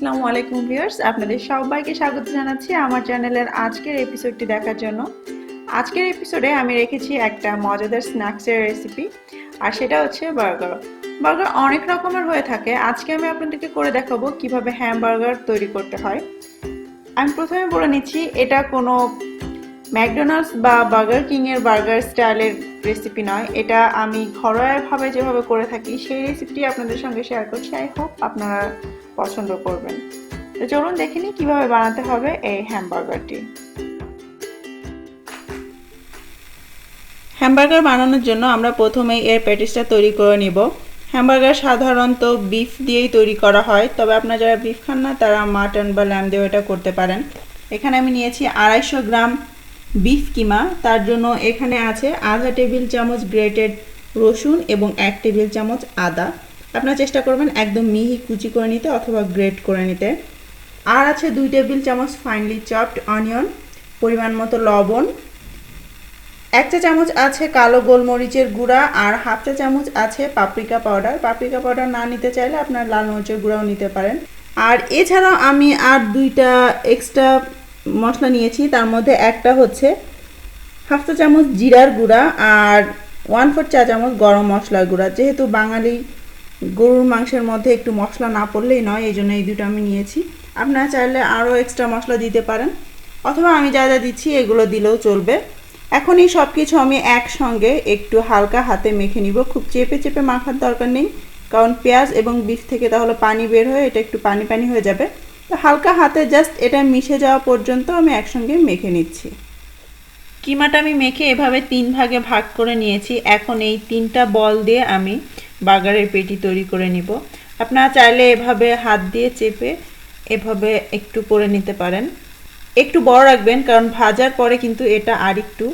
আসসালামু আলাইকুম ভিউয়ার্স, আপনাদের সবাইকে স্বাগত জানাচ্ছি আমার চ্যানেলের আজকের এপিসোডটি দেখার জন্য। আজকের এপিসোডে আমি রেখেছি একটা মজাদার স্ন্যাক্সের রেসিপি আর সেটা হচ্ছে বার্গার বার্গার অনেক রকমের হয়ে থাকে। আজকে আমি আপনাদেরকে করে দেখাবো কীভাবে হ্যামবার্গার তৈরি করতে হয়। আমি প্রথমে বলে নিচ্ছি, এটা কোনো ম্যাকডোনাল্ডস বা বার্গার কিংয়ের বার্গার স্টাইলের রেসিপি নয়। এটা আমি ঘরোয়াভাবে যেভাবে করে থাকি, সেই রেসিপিটি আপনাদের সঙ্গে শেয়ার করছি। আই হোপ আপনারা পছন্দ করবেন। তো চলুন দেখে নিই কীভাবে বানাতে হবে এই হ্যামবার্গারটি হ্যামবার্গার বানানোর জন্য আমরা প্রথমেই এর প্যাটিসটা তৈরি করে নিব। হ্যামবার্গার সাধারণত বিফ দিয়েই তৈরি করা হয়, তবে আপনারা যারা বিফ খান না, তারা মাটন বা ল্যাম দিয়েও এটা করতে পারেন। এখানে আমি নিয়েছি আড়াইশো গ্রাম বিফ কিমা, তার জন্য এখানে আছে আধা টেবিল চামচ গ্রেটেড রসুন এবং এক টেবিল চামচ আদা। আপনারা চেষ্টা করবেন একদম মিহি কুচি করে নিতে অথবা গ্রেট করে নিতে। আর আছে দুই টেবিল চামচ ফাইনলি চপড অনিয়ন, পরিমাণ মতো লবণ। এক চা চামচ আছে কালো গোলমরিচের গুঁড়া আর হাফ চা চামচ আছে পাপরিকা পাউডার। পাপরিকা পাউডার না নিতে চাইলে আপনার লাল মরিচের গুঁড়াও নিতে পারেন। আর এছাড়াও আমি আর দুইটা এক্সট্রা মশলা নিয়েছি, তার মধ্যে একটা হচ্ছে হাফ চা চামচ জিরার গুঁড়া আর ওয়ান ফোর চা চামচ গরম মশলার গুঁড়া। যেহেতু বাঙালি গরুর মাংসের মধ্যে একটু মশলা না পড়লেই নয়, এই জন্য এই দুটো আমি নিয়েছি। আপনারা চাইলে আরও এক্সট্রা মশলা দিতে পারেন, অথবা আমি যা যা দিচ্ছি এগুলো দিলেও চলবে। এখন এই সব কিছু আমি একসঙ্গে একটু হালকা হাতে মেখে নিব। খুব চেপে চেপে মাখার দরকার নেই, কারণ পেঁয়াজ এবং বিফ থেকে তাহলে পানি বের হয়ে এটা একটু পানি পানি হয়ে যাবে। তো হালকা হাতে জাস্ট এটা মিশে যাওয়া পর্যন্ত আমি একসঙ্গে মেখে নিচ্ছি। কিমাটা আমি মেখে এভাবে তিন ভাগে ভাগ করে নিয়েছি। এখন এই তিনটা বল দিয়ে আমি বার্গারের পেটি তৈরি করে নিব। আপনারা চাইলে এভাবে হাত দিয়ে চেপে এভাবে একটু করে নিতে পারেন। একটু বড় রাখবেন, কারণ ভাজার পরে কিন্তু এটা আর একটু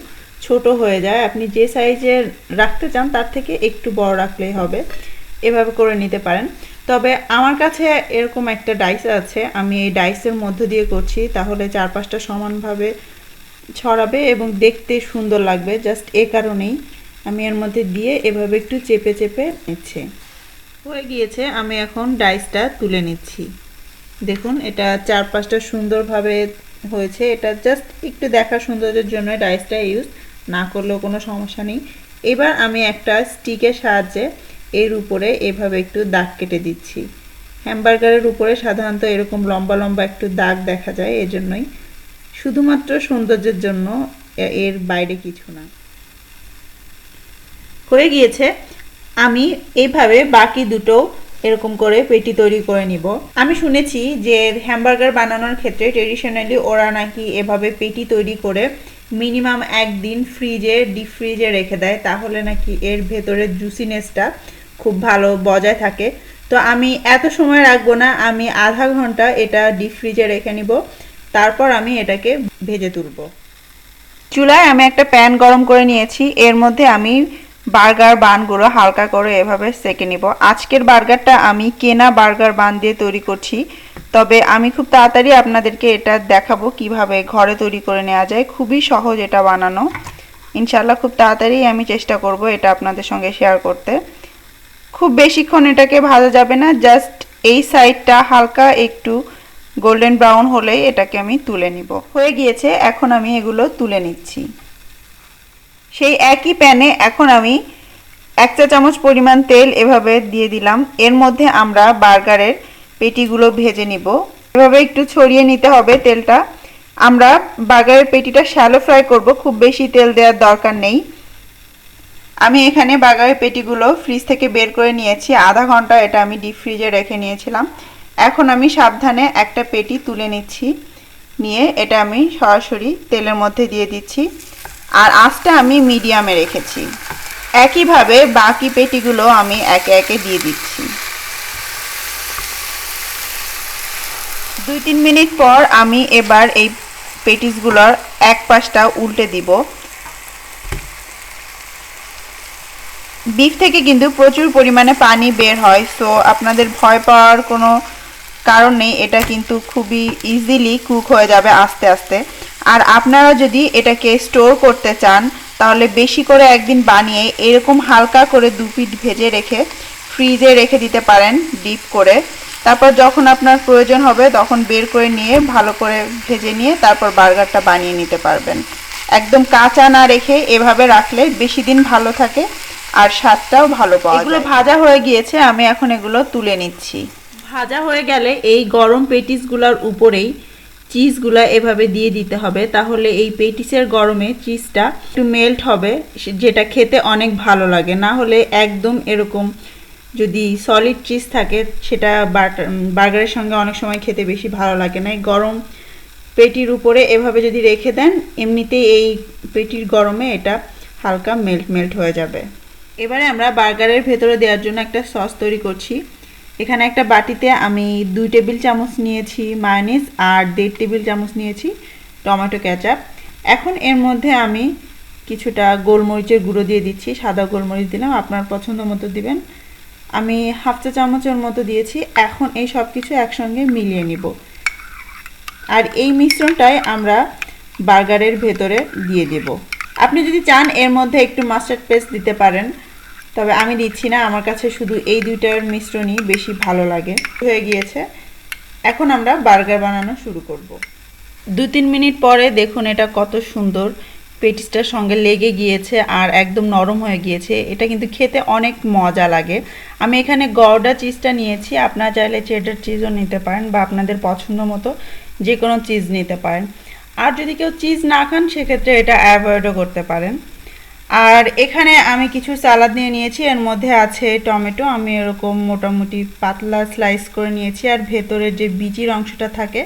ছোট হয়ে যায়। আপনি যে সাইজের রাখতে চান, তার থেকে একটু বড় রাখলেই হবে। এভাবে করে নিতে পারেন। তবে আমার কাছে এরকম একটা ডাইস আছে, আমি এই ডাইসের মধ্য দিয়ে করছি, তাহলে চার পাঁচটা সমানভাবে ছড়াবে এবং দেখতে সুন্দর লাগবে জাস্ট এ কারণেই আমি এর মধ্যে দিয়ে এভাবে একটু চেপে চেপে নিচ্ছে। হয়ে গিয়েছে, আমি এখন ডাইসটা তুলে নিচ্ছি। দেখুন, এটা চার পাঁচটা সুন্দরভাবে হয়েছে, এটা জাস্ট একটু দেখা সৌন্দর্যের জন্য ডাইসটা ইউজ না করলেও কোনো সমস্যা নেই। এবার আমি একটা স্টিকের সাহায্যে এর উপরে এভাবে একটু দাগ কেটে দিচ্ছি। হ্যামবার্গারের উপরে সাধারণত এরকম লম্বা লম্বা একটু দাগ দেখা যায়, এজন্যই। শুধুমাত্র সৌন্দর্যের জন্য এর বাইরে কিছু না। হয়ে গিয়েছে, আমি এইভাবে বাকি দুটো এরকম করে পেটি তৈরি করে নিব। আমি শুনেছি যে হ্যামবার্গার বানানোর ক্ষেত্রে ট্রেডিশনালি ওরা নাকি এভাবে পেটি তৈরি করে মিনিমাম একদিন ফ্রিজে, ডিপ ফ্রিজে রেখে দেয়, তাহলে নাকি এর ভেতরের জুসিনেসটা খুব ভালো বজায় থাকে। তো আমি এত সময় রাখব না, আমি আধা ঘণ্টা এটা ডিপ ফ্রিজে রেখে নিব, তারপর আমি এটাকে ভেজে তুলব। চুলায় আমি একটা প্যান গরম করে নিয়েছি, এর মধ্যে আমি বার্গার বানগুলো হালকা করে এভাবে সেকে নিব। আজকের বার্গারটা আমি কেনা বার্গার বান দিয়ে তৈরি করছি, তবে আমি খুব তাড়াতাড়ি আপনাদেরকে এটা দেখাবো কীভাবে ঘরে তৈরি করে নেওয়া যায়। খুবই সহজ এটা বানানো। ইনশাল্লাহ খুব তাড়াতাড়ি আমি চেষ্টা করব এটা আপনাদের সঙ্গে শেয়ার করতে। খুব বেশিক্ষণ এটাকে ভাজা যাবে না জাস্ট এই সাইডটা হালকা একটু গোল্ডেন ব্রাউন হলেই এটাকে আমি তুলে নিব। হয়ে গিয়েছে, এখন আমি এগুলো তুলে নিচ্ছি। সেই একই প্যানে এখন আমি এক চা চামচ পরিমাণ তেল এভাবে দিয়ে দিলাম। এর মধ্যে আমরা বার্গারের পেটিগুলো ভেজে নিব। এভাবে একটু ছড়িয়ে নিতে হবে তেলটা। আমরা বার্গারের পেটিটা শ্যালো ফ্রাই করব, খুব বেশি তেল দেওয়ার দরকার নেই। আমি এখানে বার্গারের পেটিগুলো ফ্রিজ থেকে বের করে নিয়েছি। আধা ঘণ্টা এটা আমি ডিপ ফ্রিজে রেখে নিয়েছিলাম। এখন আমি সাবধানে একটা পেটি তুলে নিচ্ছি। নিয়ে এটা আমি সরাসরি তেলের মধ্যে দিয়ে দিচ্ছি। আর আঁচটা আমি মিডিয়ামে রেখেছি। একইভাবে বাকি পেটিগুলো আমি একে একে দিয়ে দিচ্ছি। দুই তিন মিনিট পর আমি এবার এই পেটিসগুলোর এক পাশটা উল্টে দিব। বিফ থেকে কিন্তু প্রচুর পরিমাণে পানি বের হয় সো আপনাদের ভয় পাওয়ার কোনো কারণ নেই, এটা কিন্তু খুবই ইজিলি কুক হয়ে যাবে আস্তে আস্তে। আর আপনারা যদি এটাকে স্টোর করতে চান, তাহলে বেশি করে একদিন বানিয়ে এরকম হালকা করে দু পিঠ ভেজে রেখে ফ্রিজে রেখে দিতে পারেন ডিপ করে। তারপর যখন আপনার প্রয়োজন হবে, তখন বের করে নিয়ে ভালো করে ভেজে নিয়ে তারপর বার্গারটা বানিয়ে নিতে পারবেন। একদম কাঁচা না রেখে এভাবে রাখলে বেশি দিন ভালো থাকে আর স্বাদটাও ভালো পাওয়া এগুলো ভাজা হয়ে গিয়েছে আমি এখন এগুলো তুলে নিচ্ছি। ভাজা হয়ে গেলে এই গরম পেটিসগুলোর উপরেই চিজগুলো এভাবে দিয়ে দিতে হবে। তাহলে এই পেটিসের গরমে চিজটা একটু মেল্ট হবে যেটা খেতে অনেক ভালো লাগে। না হলে একদম এরকম যদি সলিড চিজ থাকে সেটা বার্গারের সঙ্গে অনেক সময় খেতে বেশি ভালো লাগে না। এই গরম পেটির উপরে এভাবে যদি রেখে দেন এমনিতেই এই পেটির গরমে এটা হালকা মেল্ট মেল্ট হয়ে যাবে। এবারে আমরা বার্গারের ভেতরে দেওয়ার জন্য একটা সস তৈরি করছি। এখানে একটা বাটিতে আমি দুই টেবিল চামচ নিয়েছি মায়োনিজ আর দেড় টেবিল চামচ নিয়েছি টমেটো ক্যাচাপ এখন এর মধ্যে আমি কিছুটা গোলমরিচের গুঁড়ো দিয়ে দিচ্ছি, সাদা গোলমরিচ দিলাম, আপনার পছন্দ মতো দিবেন। আমি হাফ চা চামচের মতো দিয়েছি, এখন এই সব কিছু একসঙ্গে মিলিয়ে নিব। আর এই মিশ্রণটাই আমরা বার্গারের ভেতরে দিয়ে দেব। আপনি যদি চান এর মধ্যে একটু মাস্টার্ড পেস্ট দিতে পারেন তবে আমি দিচ্ছি না, আমার কাছে শুধু এই দুইটার মিশ্রণই বেশি ভালো লাগে। হয়ে গিয়েছে। এখন আমরা বার্গার বানানো শুরু করব। দু তিন মিনিট পরে দেখুন এটা কত সুন্দর পেটিসটার সঙ্গে লেগে গিয়েছে আর একদম নরম হয়ে গিয়েছে। এটা কিন্তু খেতে অনেক মজা লাগে। আমি এখানে গওডা চিজটা নিয়েছি, আপনারা চাইলে চেডার চিজও নিতে পারেন বা আপনাদের পছন্দ মতো যে কোনো চিজ নিতে পারেন। আর যদি কেউ চিজ না খান, সেক্ষেত্রে এটা অ্যাভয়েডও করতে পারেন। আর এখানে আমি কিছু সালাদ নিয়ে নিয়েছি। এর মধ্যে আছে টমেটো। আমি এরকম মোটামুটি পাতলা স্লাইস করে নিয়েছি। আর ভেতরের যে বিচির অংশটা থাকে,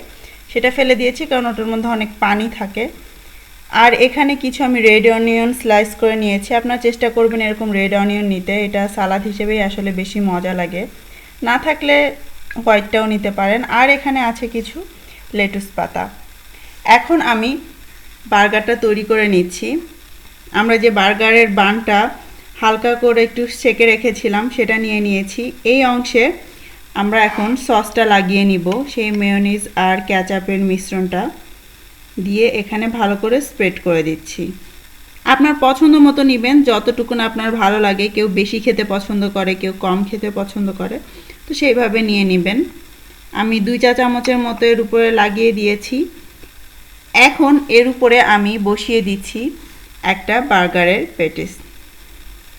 সেটা ফেলে দিয়েছি কারণ ওটার মধ্যে অনেক পানি থাকে। আর এখানে কিছু আমি রেড অনিয়ন স্লাইস করে নিয়েছি। আপনারা চেষ্টা করবেন এরকম রেড অনিয়ন নিতে। এটা সালাদ হিসেবেই আসলে বেশি মজা লাগে। না থাকলে হোয়াইটটাও নিতে পারেন। আর এখানে আছে কিছু লেটুস পাতা। এখন আমি বার্গারটা তৈরি করে নিচ্ছি। আমরা যে বার্গারের বানটা হালকা করে একটু সেকে রেখেছিলাম, সেটা নিয়ে নিয়েছি। এই অংশে আমরা এখন সসটা লাগিয়ে নিব, সেই মেয়নিজ আর ক্যাচাপের মিশ্রণটা দিয়ে এখানে ভালো করে স্প্রেড করে দিচ্ছি। আপনার পছন্দ মতো নেবেন যতটুকুন আপনার ভালো লাগে। কেউ বেশি খেতে পছন্দ করে, কেউ কম খেতে পছন্দ করে। তো সেইভাবে নিয়ে নেবেন। আমি দুই চা চামচের মতো এর উপরে লাগিয়ে দিয়েছি। এখন এর উপরে আমি বসিয়ে দিচ্ছি একটা বার্গারের পেটিস।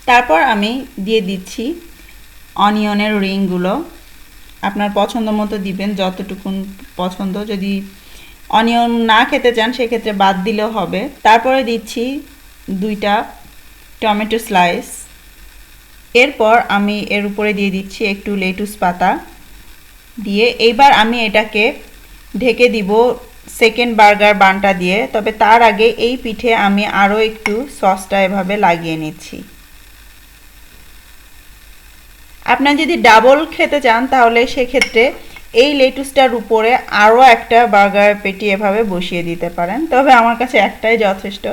তারপর আমি দিয়ে দিচ্ছি অনিয়নের রিংগুলো। আপনার পছন্দ মতো দিবেন, যতটুকুন পছন্দ। যদি অনিয়ন না খেতে চান, সেক্ষেত্রে বাদ দিলেও হবে। তারপরে দিচ্ছি দুইটা টমেটো স্লাইস। এরপর আমি এর উপরে দিয়ে দিচ্ছি একটু লেটুস পাতা। দিয়ে এইবার আমি এটাকে ঢেকে দিব সেকেন্ড বার্গার বানটা দিয়ে, তবে তার আগে এই পিঠে আমি আরও একটু সসটা এভাবে লাগিয়ে নিচ্ছি। আপনার যদি ডাবল খেতে চান, তাহলে সেক্ষেত্রে এই লেটুসটার উপরে আরও একটা বার্গার পেটি এভাবে বসিয়ে দিতে পারেন। তবে আমার কাছে একটাই যথেষ্ট।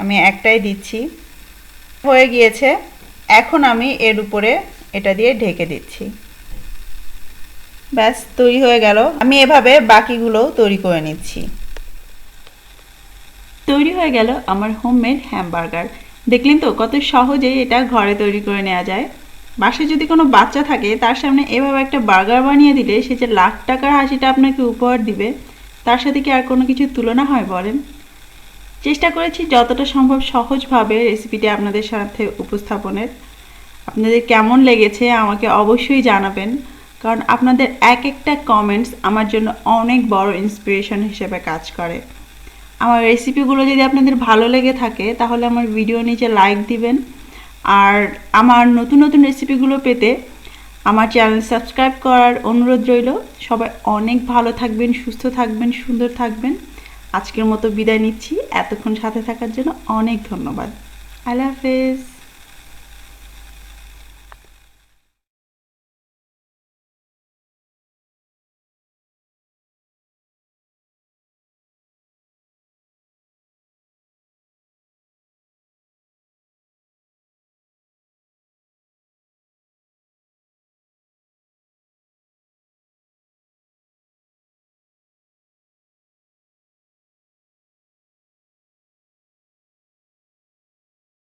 আমি একটাই দিচ্ছি। হয়ে গিয়েছে। এখন আমি এর উপরে এটা দিয়ে ঢেকে দিচ্ছি। ব্যাস, তৈরি হয়ে গেল। আমি এভাবে বাকিগুলো তৈরি করে নিচ্ছি। তৈরি হয়ে গেল আমার হোমমেড হ্যামবার্গার দেখলেন তো, কত সহজেই এটা ঘরে তৈরি করে নেওয়া যায়। বাসায় যদি কোনো বাচ্চা থাকে, তার সামনে এভাবে একটা বার্গার বানিয়ে দিলে সে যে লাখ টাকার হাসিটা আপনাকে উপহার দিবে, তার সাথে কি আর কোনো কিছু তুলনা হয় বলেন? চেষ্টা করেছি যতটা সম্ভব সহজভাবে রেসিপিটি আপনাদের সাথে উপস্থাপনের। আপনাদের কেমন লেগেছে আমাকে অবশ্যই জানাবেন। কারণ আপনাদের এক একটা কমেন্টস আমার জন্য অনেক বড় ইন্সপিরেশন হিসেবে কাজ করে। আমার রেসিপিগুলো যদি আপনাদের ভালো লেগে থাকে, তাহলে আমার ভিডিও নিচে লাইক দিবেন। আর আমার নতুন নতুন রেসিপিগুলো পেতে আমার চ্যানেল সাবস্ক্রাইব করার অনুরোধ রইল। সবাই অনেক ভালো থাকবেন, সুস্থ থাকবেন, সুন্দর থাকবেন। আজকের মতো বিদায় নিচ্ছি। এতক্ষণ সাথে থাকার জন্য অনেক ধন্যবাদ। আল্লাহ হাফেজ।